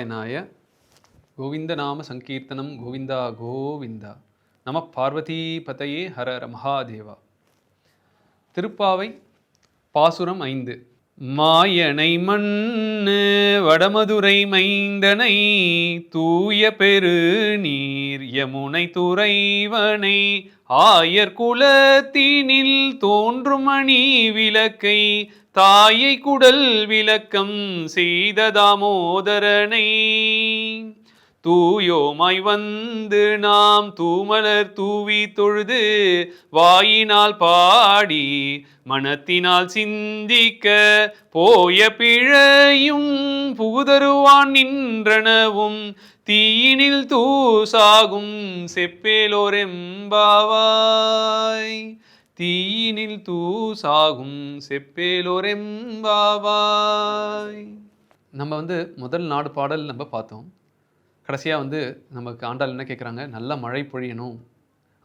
நாராயணாய கோவிந்த நாம சங்கீர்த்தனம் கோவிந்தா கோவிந்தா. நம பார்வதி பதையே ஹர ஹர மகாதேவா. திருப்பாவை பாசுரம் ஐந்து. மாயனை மண்ணு வடமதுரை மைந்தனை தூய பெரு நீர் யமுனை துறைவனை ஆயர் குலத்தினில் தோன்றும் மணி விளக்கை தாயை குடல் விளக்கம் செய்த தாமோதரனை தூயோமாய் வந்து நாம் தூமலர் தூவி தொழுது வாயினால் பாடி மனத்தினால் சிந்திக்க போய பிழையும் புகுதருவான் நின்றனவும் தீயினில் தூசாகும் செப்பேலோரெம்பாவாய் தீயினில் தூசாகும் செப்பேலோரெம்பாவாய் நம்ம வந்து முதல் நாடு பாடல் நம்ம பார்த்தோம். கடைசியாக வந்து நமக்கு ஆண்டாள் என்ன கேட்குறாங்க நல்ல மழை பொழியணும்.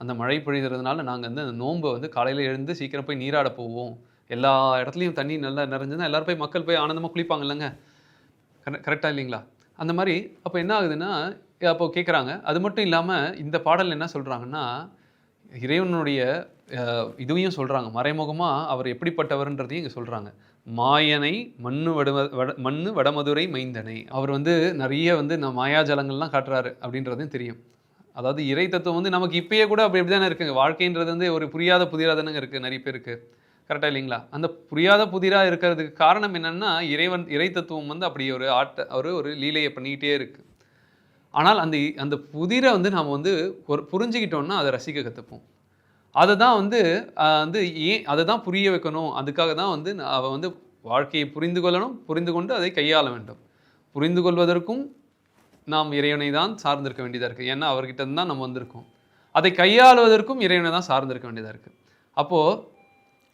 அந்த மழை பொழிகிறதுனால நாங்கள் வந்து அந்த நோன்பை வந்து காலையில் எழுந்து சீக்கிரம் போய் நீராட போவோம். எல்லா இடத்துலையும் தண்ணி நல்லா நிறைஞ்சுன்னா எல்லோரும் போய் மக்கள் போய் ஆனந்தமாக குளிப்பாங்க இல்லைங்க கரெக்டாக இல்லைங்களா? அந்த மாதிரி அப்போ என்ன ஆகுதுன்னா அப்போ கேட்குறாங்க அது மட்டும் இல்லாமல் இந்த பாடல் என்ன சொல்கிறாங்கன்னா இறைவனுடைய இதுவையும் சொல்கிறாங்க மறைமுகமாக அவர் எப்படிப்பட்டவர்ன்றதையும் இங்கே சொல்கிறாங்க மாயனை மண்ணு வட வட மண்ணு வடமதுரை மைந்தனை. அவர் வந்து நிறைய வந்து நான் மாயாஜலங்கள்லாம் காட்டுறாரு அப்படின்றதையும் தெரியும். அதாவது இறை தத்துவம் வந்து நமக்கு இப்பயே கூட அப்படி இப்படி தானே இருக்குங்க. வாழ்க்கைன்றது வந்து ஒரு புரியாத புதிராக தானே இருக்குது நிறைய பேருக்கு. கரெக்டாக இல்லைங்களா? அந்த புரியாத புதிராக இருக்கிறதுக்கு காரணம் என்னென்னா இறைவன் இறை தத்துவம் வந்து அப்படி ஒரு ஆட்ட ஒரு ஒரு லீலையை பண்ணிக்கிட்டே இருக்குது ஆனால் அந்த அந்த புதிரை வந்து நாம் வந்து ஒரு புரிஞ்சுக்கிட்டோம்னா அதை ரசிக்க கற்றுப்போம் அதை தான் வந்து வந்து ஏன் அதை தான் புரிய வைக்கணும். அதுக்காக தான் வந்து அவள் வந்து வாழ்க்கையை புரிந்து கொள்ளணும் புரிந்து கொண்டு அதை கையாள வேண்டும். புரிந்து கொள்வதற்கும் நாம் இறைவனை தான் சார்ந்திருக்க வேண்டியதாக இருக்குது ஏன்னா அவர்கிட்ட தான் நம்ம வந்திருக்கோம். அதை கையாளுவதற்கும் இறைவனை தான் சார்ந்திருக்க வேண்டியதாக இருக்குது அப்போது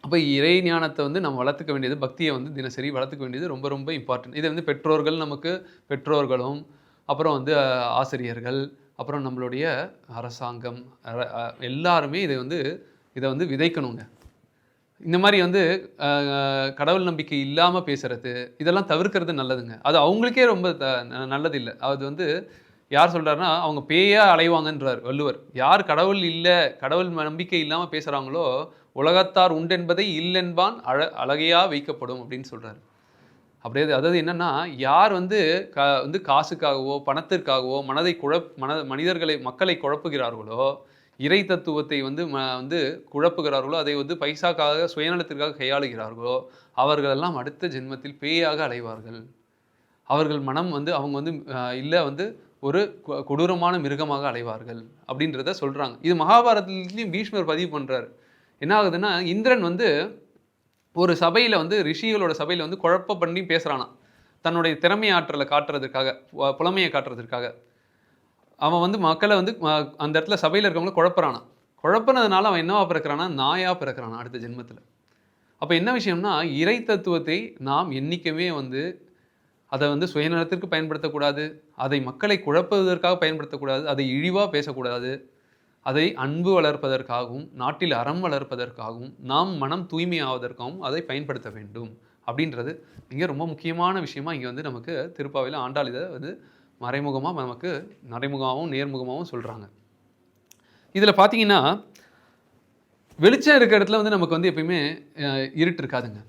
அப்போ இறை ஞானத்தை வந்து நம்ம வளர்த்துக்க வேண்டியது பக்தியை வந்து தினசரி வளர்த்துக்க வேண்டியது ரொம்ப ரொம்ப இம்பார்ட்டன்ட் இதை வந்து பெற்றோர்கள் நமக்கு பெற்றோர்களும் அப்புறம் வந்து ஆசிரியர்கள் அப்புறம் நம்மளுடைய அரசாங்கம் அர- எல்லாருமே இதை வந்து இதை வந்து விதைக்கணுங்க. இந்த மாதிரி வந்து கடவுள் நம்பிக்கை இல்லாமல் பேசுகிறது இதெல்லாம் தவிர்க்கிறது நல்லதுங்க. அது அவங்களுக்கே ரொம்ப த- ந- நல்லது இல்லை அது வந்து யார் சொல்கிறாருன்னா அவங்க பேயாக அலைவாங்கன்றார் வள்ளுவர். யார் கடவுள் இல்லை கடவுள் நம்பிக்கை இல்லாமல் பேசுகிறாங்களோ உலகத்தார் உண்டென்பதை இல்லென்பான் அழ அழகையாக வைக்கப்படும் அப்படின்னு சொல்கிறார் அப்படியே அதாவது என்னென்னா யார் வந்து க வந்து காசுக்காகவோ பணத்திற்காகவோ மனதை குழப் மன மனிதர்களை மக்களை குழப்புகிறார்களோ இறை தத்துவத்தை வந்து ம வந்து குழப்புகிறார்களோ அதை வந்து பைசாக்காக சுயநலத்திற்காக கையாளுகிறார்களோ அவர்களெல்லாம் அடுத்த ஜென்மத்தில் பேயாக அலைவார்கள். அவர்கள் மனம் வந்து அவங்க வந்து இல்லை வந்து ஒரு கொடூரமான மிருகமாக அலைவார்கள் அப்படின்றத சொல்கிறாங்க இது மகாபாரதத்துலேயும் பீஷ்மர் பதிவு பண்ணுறார் என்ன ஆகுதுன்னா இந்திரன் வந்து ஒரு சபையில் வந்து ரிஷிகளோட சபையில் வந்து குழப்ப பண்ணி பேசுகிறானா தன்னுடைய திறமை ஆற்றலை காட்டுறதுக்காக புலமையை காட்டுறதுக்காக. அவன் வந்து மக்களை வந்து ம- அந்த இடத்துல சபையில் இருக்கவங்கள குழப்பறானா? குழப்பினதுனால அவன் என்னவா பிறக்கிறானா? நாயாக பிறக்கிறானா அடுத்த ஜென்மத்தில். அப்போ என்ன விஷயம்னா இறை தத்துவத்தை நாம் என்றைக்குமே வந்து அதை வந்து சுயநலத்திற்கு பயன்படுத்தக்கூடாது. அதை மக்களை குழப்புவதற்காக பயன்படுத்தக்கூடாது. அதை இழிவாக பேசக்கூடாது. அதை அன்பு வளர்ப்பதற்காகவும் நாட்டில் அறம் வளர்ப்பதற்காகவும் நாம் மனம் தூய்மையாவதற்காகவும் அதை பயன்படுத்த வேண்டும். அப்படின்றது இங்கே ரொம்ப முக்கியமான விஷயமா இங்கே வந்து நமக்கு திருப்பாவையில் ஆண்டாள் இதை வந்து மறைமுகமாக நமக்கு மறைமுகமாகவும் நேர்முகமாகவும் சொல்கிறாங்க இதில் பார்த்தீங்கன்னா வெளிச்சம் இருக்கிற இடத்துல வந்து நமக்கு வந்து எப்பயுமே இருட்டு இருக்காதுங்க.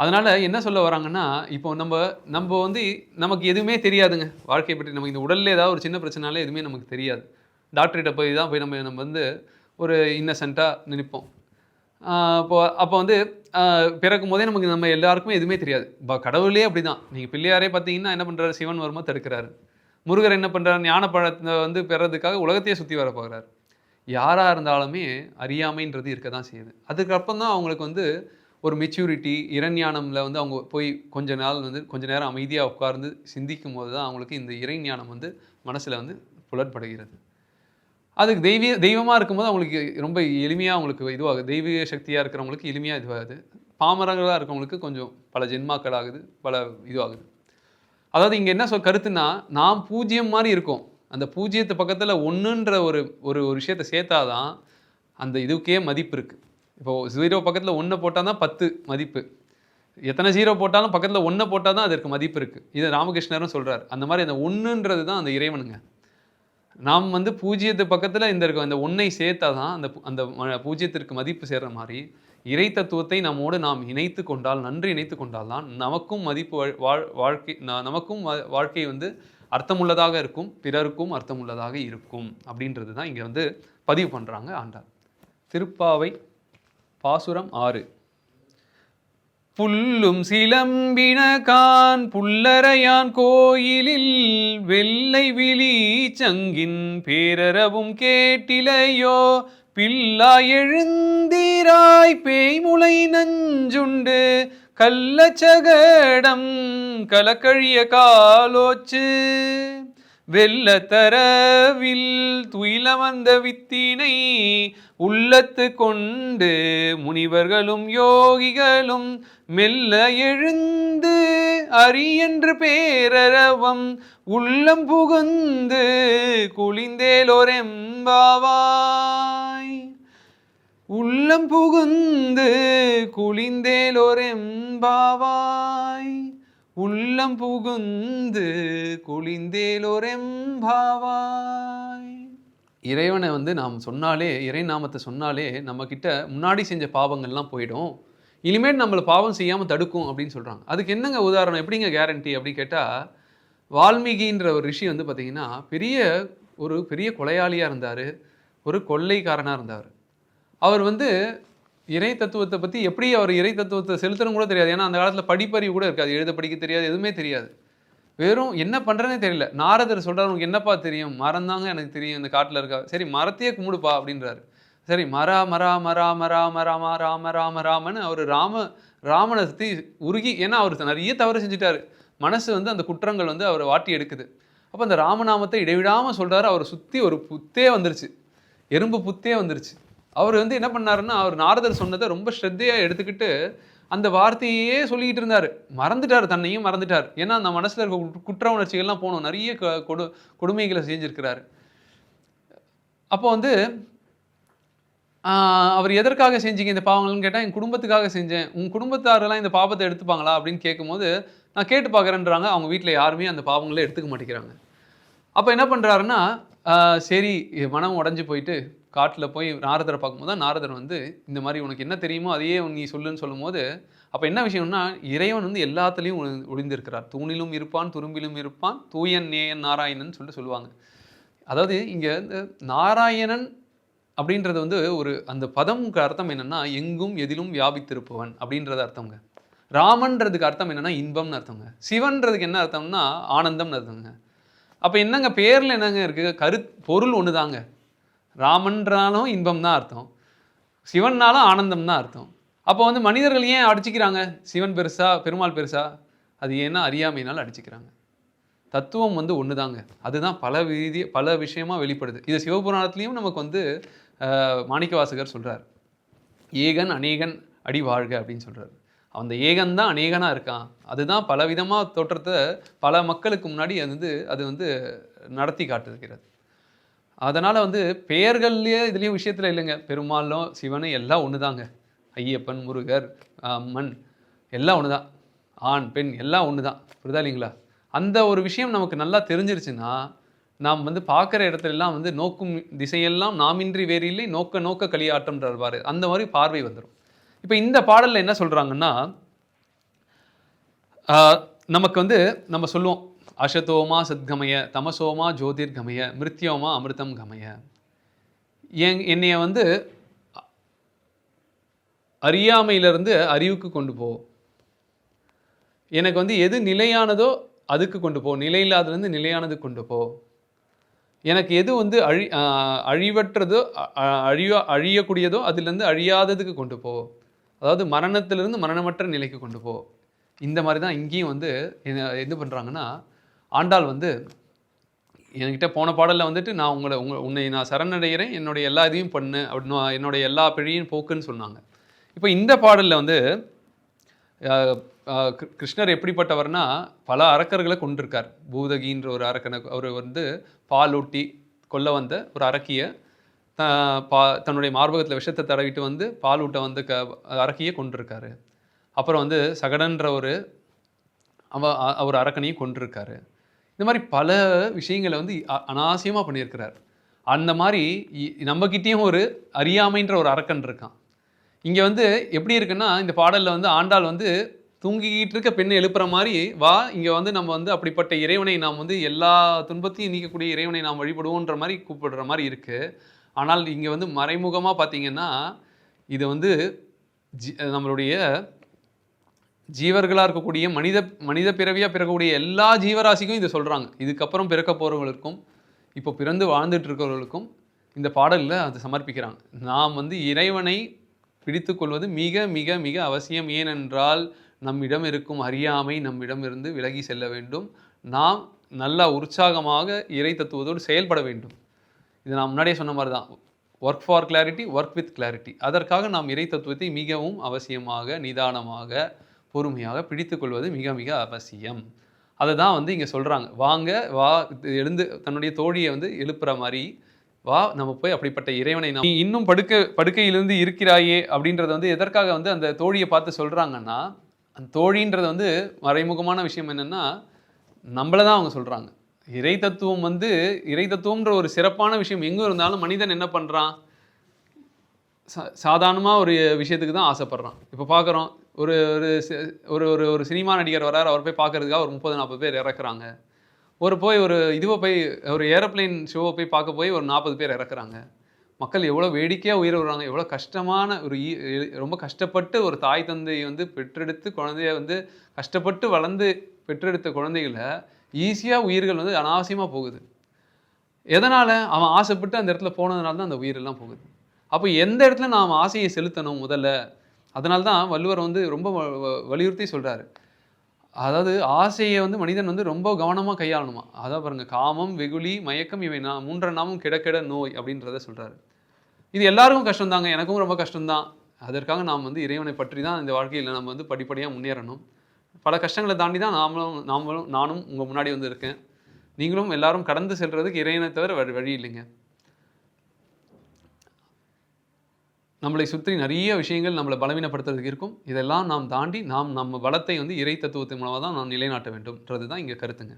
அதனால் என்ன சொல்ல வராங்கன்னா இப்போ நம்ம நம்ம வந்து நமக்கு எதுவுமே தெரியாதுங்க. வாழ்க்கையை பற்றி நமக்கு இந்த உடலில் ஏதாவது ஒரு சின்ன பிரச்சனாலே எதுவுமே நமக்கு தெரியாது. டாக்டர்கிட்ட போய் தான் போய் நம்ம நம்ம வந்து ஒரு இன்னசென்ட்டாக நினைப்போம். ஆஹ் இப்போ அப்போ வந்து பிறக்கும் போதே நமக்கு நம்ம எல்லாருக்குமே எதுவுமே தெரியாது. ப கடவுளே அப்படி தான் நீங்கள் பிள்ளையாரே பார்த்தீங்கன்னா என்ன பண்ணுறாரு சிவன் வருமா தடுக்கிறாரு. முருகர் என்ன பண்ணுறாரு ஞான பழத்தை வந்து பெறதுக்காக உலகத்தையே சுற்றி வர போகிறாரு யாராக இருந்தாலுமே அறியாமைன்றது இருக்க தான் செய்யுது. அதுக்கப்புறம் தான் அவங்களுக்கு வந்து ஒரு மெச்சூரிட்டி இறைஞானமில் வந்து அவங்க போய் கொஞ்ச நாள் வந்து கொஞ்ச நேரம் அமைதியாக உட்கார்ந்து சிந்திக்கும் போது தான் அவங்களுக்கு இந்த இறைஞானம் வந்து மனசில் வந்து புலற்படுகிறது அதுக்கு தெய்வீக தெய்வமாக இருக்கும்போது அவங்களுக்கு ரொம்ப எளிமையாக அவங்களுக்கு இதுவாகுது. தெய்வீக சக்தியாக இருக்கிறவங்களுக்கு எளிமையாக இதுவாகுது. பாமரங்களாக இருக்கவங்களுக்கு கொஞ்சம் பல ஜென்மாக்கள் ஆகுது பல இதுவாகுது. அதாவது இங்கே என்ன சொல் கருத்துன்னா நாம் பூஜ்ஜியம் மாதிரி இருக்கோம். அந்த பூஜ்ஜியத்து பக்கத்தில் ஒன்றுன்ற ஒரு ஒரு ஒரு விஷயத்தை சேர்த்தாதான் அந்த இதுக்கே மதிப்பு இருக்குது இப்போது ஜீரோ பக்கத்தில் ஒன்று போட்டால் தான் பத்து மதிப்பு. எத்தனை ஜீரோ போட்டாலும் பக்கத்தில் ஒன்றை போட்டால் தான் அதற்கு மதிப்பு இருக்குது இது ராமகிருஷ்ணரும் சொல்கிறார் அந்த மாதிரி அந்த ஒன்றுன்றது தான் அந்த இறைவனுங்க. நாம் வந்து பூஜ்ஜியத்து பக்கத்தில் இந்த இருக்க அந்த ஒன்றை சேர்த்தா தான் அந்த அந்த ம- பூஜ்ஜியத்திற்கு மதிப்பு சேர்ற மாதிரி இறை தத்துவத்தை நம்மோடு நாம் இணைத்து கொண்டால் நன்றி இணைத்து கொண்டால் தான் நமக்கும் மதிப்பு வாழ் வாழ்க்கை நமக்கும் வா- வாழ்க்கை வந்து அர்த்தமுள்ளதாக இருக்கும் பிறருக்கும் அர்த்தமுள்ளதாக இருக்கும் அப்படின்றது தான் இங்கே வந்து பதிவு பண்ணுறாங்க ஆண்டாள். திருப்பாவை பாசுரம் ஆறு. புல்லும் சிலம்பின கான் புல்லரையான் கோயிலில் வெள்ளை விழி சங்கின் பேரரவும் கேட்டிலையோ பில்லா எழுந்திராய் பேய்முளை நஞ்சுண்டு கள்ளச்சகடம் கலக்கழிய காலோச்சு. வெல்ல தரவில் துயில வந்த வித்தினை உள்ளத்து கொண்டு முனிவர்களும் யோகிகளும் மெல்ல எழுந்து அரியன்று பேரரவம் உள்ளம் புகுந்து குளிந்தேலோரெம்பாவாய். உள்ளம் புகுந்து குளிந்தேலோரெம்பாவாய். உள்ளம் புகுந்து குளிந்தேலோரெம்பாவாய். இறைவனை வந்து நாம் சொன்னாலே இறை நாமத்தை சொன்னாலே நம்மக்கிட்ட முன்னாடி செஞ்ச பாவங்கள்லாம் போயிடும். இனிமேல் நம்மளை பாவம் செய்யாமல் தடுக்கும் அப்படின்னு சொல்கிறாங்க அதுக்கு என்னங்க உதாரணம்? எப்படிங்க கேரண்டி அப்படின்னு கேட்டால் வால்மீகின்ற ஒரு ரிஷி வந்து பார்த்திங்கன்னா பெரிய ஒரு பெரிய கொலையாளியாக இருந்தார். ஒரு கொள்ளைக்காரனாக இருந்தார். அவர் வந்து இறை தத்துவத்தை பற்றி எப்படி அவர் இறை தத்துவத்தை செலுத்தணும் கூட தெரியாது. ஏன்னா அந்த காலத்தில் படிப்பறிவு கூட இருக்காது. எழுத படிக்க தெரியாது எதுவுமே தெரியாது. வெறும் என்ன பண்ணுறதுனே தெரியல. நாரதர் சொல்கிறார் உனக்கு என்னப்பா தெரியும்? மரம் தாங்க எனக்கு தெரியும். இந்த காட்டில் இருக்கா சரி மரத்தையே கும்பிடுப்பா அப்படின்றாரு. சரி மரா மரா மரா மரா மராமா ராம ராம ராமன்னு அவர் ராம ராமனை சுற்றி உருகி ஏன்னா அவர் நிறைய தவறு செஞ்சுட்டார். மனசு வந்து அந்த குற்றங்கள் வந்து அவரை வாட்டி எடுக்குது. அப்போ அந்த ராமநாமத்தை இடைவிடாமல் சொல்கிறாரு அவரை சுற்றி ஒரு புத்தே வந்துருச்சு. எறும்பு புத்தே வந்துருச்சு. அவர் வந்து என்ன பண்ணாருன்னா அவர் நாரதர் சொன்னதை ரொம்ப ஸ்ரத்தையாக எடுத்துக்கிட்டு அந்த வார்த்தையே சொல்லிக்கிட்டு இருந்தார். மறந்துட்டார் தன்னையும் மறந்துட்டார். ஏன்னா அந்த மனசில் இருக்க குற்ற- உணர்ச்சிகள்லாம் போகணும் நிறைய கொடு கொடுமைகளை செஞ்சுருக்கிறாரு. அப்போ வந்து அவர் எதற்காக செஞ்சீங்க இந்த பாவங்கள்னு கேட்டால் என் குடும்பத்துக்காக செஞ்சேன். உன் குடும்பத்தாரெல்லாம் இந்த பாவத்தை எடுத்துப்பாங்களா அப்படின்னு கேட்கும்போது நான் கேட்டு பார்க்குறேன்றாங்க. அவங்க வீட்டில் யாருமே அந்த பாவங்களை எடுத்துக்க மாட்டேங்கிறாங்க. அப்போ என்ன பண்ணுறாருன்னா சரி மனம் உடஞ்சி போயிட்டு காட்டில் போய் நாரதரை பார்க்கும்போது தான் நாரதர் வந்து இந்த மாதிரி உனக்கு என்ன தெரியுமோ அதையே நீ சொல்லுன்னு சொல்லும்போது அப்போ என்ன விஷயம்னா இறைவன் வந்து எல்லாத்துலேயும் ஒளிந்திருக்கிறார். தூணிலும் இருப்பான் துரும்பிலும் இருப்பான் தூயன் நேயன் நாராயணன் சொல்லிட்டு சொல்லுவாங்க. அதாவது இங்கே நாராயணன் அப்படின்றது வந்து ஒரு அந்த பதமுக்கு அர்த்தம் என்னென்னா எங்கும் எதிலும் வியாபித்திருப்பவன் அப்படின்றது அர்த்தங்க ராமன்றதுக்கு அர்த்தம் என்னென்னா இன்பம்னு அர்த்தங்க சிவன்றதுக்கு என்ன அர்த்தம்னா ஆனந்தம்னு அர்த்தங்க அப்போ என்னங்க பேரில் என்னங்க இருக்குது கரு பொருள் ஒன்று தாங்க ராமன்றாலும் இன்பம் தான் அர்த்தம். சிவன்னாலும் ஆனந்தம் தான் அர்த்தம். அப்போ வந்து மனிதர்கள் ஏன் அடிச்சுக்கிறாங்க? சிவன் பெருசா பெருமாள் பெருசா? அது ஏன்னா அறியாமையினால் அடிச்சுக்கிறாங்க. தத்துவம் வந்து ஒன்று தாங்க அதுதான் பல விதி பல விஷயமாக வெளிப்படுது. இது சிவபுராணத்துலேயும் நமக்கு வந்து மாணிக்கவாசகர் சொல்கிறார் ஏகன் அநேகன் அடி வாழ்க அப்படின்னு சொல்கிறார் அந்த ஏகன் தான் அநேகனாக இருக்கான். அதுதான் பலவிதமாக தோற்றத்தை பல மக்களுக்கு முன்னாடி அது வந்து அது வந்து நடத்தி காட்டுகிறது. அதனால் வந்து பெயர்கள்லேயே இதுலேயும் விஷயத்தில் இல்லைங்க. பெருமாளும் சிவனும் எல்லாம் ஒன்று தாங்க ஐயப்பன் முருகர் அம்மன் எல்லாம் ஒன்று தான் ஆண் பெண் எல்லாம் ஒன்று தான் புரியுதா இல்லைங்களா? அந்த ஒரு விஷயம் நமக்கு நல்லா தெரிஞ்சிருச்சுன்னா நாம் வந்து பார்க்குற இடத்துலலாம் வந்து நோக்கும் திசையெல்லாம் நாமின்றி வேறு இல்லை நோக்க நோக்க களியாட்டம்ன்றார் அந்த மாதிரி பார்வை வந்துடும் இப்போ இந்த பாடலில் என்ன சொல்கிறாங்கன்னா நமக்கு வந்து நம்ம சொல்லுவோம் அசதோமா சத்கமய தமசோமா ஜோதிர்கமய மிருத்யோமா அமிர்தம் கமய. என் என்னைய வந்து அறியாமையிலிருந்து அறிவுக்கு கொண்டு போ. எனக்கு வந்து எது நிலையானதோ அதுக்கு கொண்டு போ. நிலையில்லாததுலேருந்து நிலையானது கொண்டு போ. எனக்கு எது வந்து அழி அழிவற்றதோ அழிவ அழிய அழியக்கூடியதோ அதுலேருந்து அழியாததுக்கு கொண்டு போ. அதாவது மரணத்திலிருந்து மரணமற்ற நிலைக்கு கொண்டு போ. இந்த மாதிரி தான் இங்கேயும் வந்து என்ன இது பண்ணுறாங்கன்னா ஆண்டாள் வந்து என்கிட்ட போன பாடலில் வந்துட்டு நான் உங்களை உங்க உன்னை நான் சரணடைகிறேன் என்னுடைய எல்லா இதையும் பண்ணு அப்படின்னு என்னுடைய எல்லா பிழையும் போக்குன்னு சொன்னாங்க. இப்போ இந்த பாடலில் வந்து கிரு- கிருஷ்ணர் எப்படிப்பட்டவர்னா பல அரக்கர்களை கொண்டிருக்கார் பூதகின்ற ஒரு அரக்கனை அவர் வந்து பாலூட்டி கொல்ல வந்த ஒரு அரக்கியை த பா தன்னுடைய மார்பகத்தில் விஷத்தை தடவிட்டு வந்து பால் ஊட்ட வந்து க அரக்கியை கொண்டிருக்காரு அப்புறம் வந்து சகடன்ற ஒரு அவ ஒரு அரக்கனையும் கொண்டிருக்காரு இந்த மாதிரி பல விஷயங்களை வந்து அ- பண்ணியிருக்கிறார். அந்த மாதிரி இ- ஒரு அறியாமைன்ற ஒரு அரக்கன் இருக்கான். இங்கே வந்து எப்படி இருக்குன்னா இந்த பாடலில் வந்து ஆண்டாள் வந்து தூங்கிக்கிட்டு இருக்க பெண்ணை எழுப்புற மாதிரி வா இங்கே வந்து நம்ம வந்து அப்படிப்பட்ட இறைவனை நாம் வந்து எல்லா துன்பத்தையும் நீக்கக்கூடிய இறைவனை நாம் வழிபடுவோன்ற மாதிரி கூப்பிடுற மாதிரி இருக்குது ஆனால் இங்கே வந்து மறைமுகமாக பார்த்தீங்கன்னா இது வந்து ஜி- நம்மளுடைய ஜீவர்களாக இருக்கக்கூடிய மனித மனித பிறவியாக பிறக்கக்கூடிய எல்லா ஜீவராசிக்கும் இதை சொல்கிறாங்க இதுக்கப்புறம் பிறக்க போகிறவங்களுக்கும் இப்போ பிறந்து வாழ்ந்துட்டு இருக்கிறவர்களுக்கும் இந்த பாடலில் அதை சமர்ப்பிக்கிறாங்க. நாம் வந்து இறைவனை பிடித்து கொள்வது மிக மிக மிக அவசியம். ஏனென்றால் நம்மிடம் இருக்கும் அறியாமை நம்மிடம் இருந்து விலகி செல்ல வேண்டும். நாம் நல்லா உற்சாகமாக இறை தத்துவத்தோடு செயல்பட வேண்டும். இது நான் முன்னாடியே சொன்ன மாதிரி தான். Work for clarity work with clarity அதற்காக நாம் இறை தத்துவத்தை மிகவும் அவசியமாக நிதானமாக பொறுமையாக பிடித்துக்கொள்வது மிக மிக அவசியம். அதை தான் வந்து இங்கே சொல்கிறாங்க வாங்க வா எழுந்து தன்னுடைய தோழியை வந்து எழுப்புற மாதிரி வா நம்ம போய் அப்படிப்பட்ட இறைவனை நாம் நீ இன்னும் படுக்க படுக்கையிலிருந்து இருக்கிறாயே அப்படின்றத வந்து எதற்காக வந்து அந்த தோழியை பார்த்து சொல்கிறாங்கன்னா அந்த தோழின்றது வந்து மறைமுகமான விஷயம் என்னென்னா நம்மளை தான் அவங்க சொல்கிறாங்க இறை தத்துவம் வந்து இறை தத்துவம்ன்ற ஒரு சிறப்பான விஷயம் எங்கே இருந்தாலும் மனிதன் என்ன பண்ணுறான் சா சாதாரணமாக ஒரு விஷயத்துக்கு தான் ஆசைப்படுறான். இப்போ பார்க்குறோம் ஒரு ஒரு ஒரு ஒரு சினிமா நடிகர் வரார் அவர் போய் பார்க்கறதுக்காக ஒரு முப்பது நாற்பது பேர் இறக்குறாங்க. ஒரு போய் ஒரு இதுவை போய் ஒரு ஏரோப்ளேன் ஷோவை போய் பார்க்க போய் ஒரு நாற்பது பேர் இறக்குறாங்க. மக்கள் எவ்வளோ வேடிக்கையாக உயிர் விடுறாங்க எவ்வளோ கஷ்டமான ஒரு ரொம்ப கஷ்டப்பட்டு ஒரு தாய் தந்தையை வந்து பெற்றெடுத்து குழந்தைய வந்து கஷ்டப்பட்டு வளர்ந்து பெற்றெடுத்த குழந்தைகளை ஈஸியாக உயிர்கள் வந்து அனாவசியமாக போகுது. எதனால் அவன் ஆசைப்பட்டு அந்த இடத்துல போனதுனால தான் அந்த உயிரெல்லாம் போகுது. அப்போ எந்த இடத்துல நாம் ஆசையை செலுத்தணும் முதல்ல? அதனால தான் வள்ளுவர் வந்து ரொம்ப வ- வ- வலியுறுத்தி சொல்கிறாரு அதாவது ஆசையை வந்து மனிதன் வந்து ரொம்ப கவனமாக கையாளணுமா? அதான் பாருங்கள் காமம் வெகுளி மயக்கம் இவை நான் மூன்ற நாமும் கிடக்கிட நோய் அப்படின்றத சொல்கிறாரு இது எல்லாருக்கும் கஷ்டம்தாங்க எனக்கும் ரொம்ப கஷ்டம்தான். அதற்காக நாம் வந்து இறைவனை பற்றி தான் இந்த வாழ்க்கையில் நம்ம வந்து படிப்படியாக முன்னேறணும். பல கஷ்டங்களை தாண்டி தான் நாமளும் நாமளும் நானும் உங்கள் முன்னாடி வந்து இருக்கேன். நீங்களும் எல்லாரும் கடந்து செல்கிறதுக்கு இறைவனை தவிர வழி இல்லைங்க. நம்மளை சுற்றி நிறைய விஷயங்கள் நம்மளை பலவீனப்படுத்துறதுக்கு இருக்கும். இதெல்லாம் நாம் தாண்டி நாம் நம்ம பலத்தை வந்து இறை தத்துவத்தின் மூலமாக தான் நாம் நிலைநாட்ட வேண்டும்ன்றது தான் இங்கே கருத்துங்க.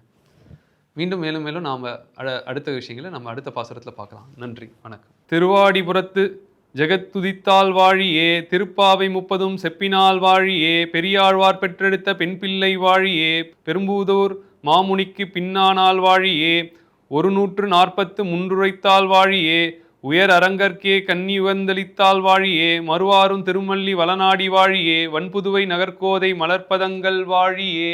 மீண்டும் மேலும் மேலும் நாம் அட அடுத்த விஷயங்களை நம்ம அடுத்த பாசுரத்தில் பார்க்கலாம். நன்றி வணக்கம். திருவாடிபுரத்து ஜெகத்துதித்தால் வாழியே திருப்பாவை முப்பதும் செப்பினால் வாழியே பெரியாழ்வார் பெற்றெடுத்த பெண் பிள்ளை வாழியே பெரும்பூதூர் மாமுனிக்கு பின்னானால் வாழியே ஒரு நூற்று நாற்பத்து முன்றுரைத்தால் வாழியே உயர் அரங்கற்கே கன்னி உகந்தளித்தால் வாழியே மறுவாரும் திருமல்லி வளநாடி வாழியே வன்புதுவை நகர்கோதை மலர்பதங்கள் வாழியே.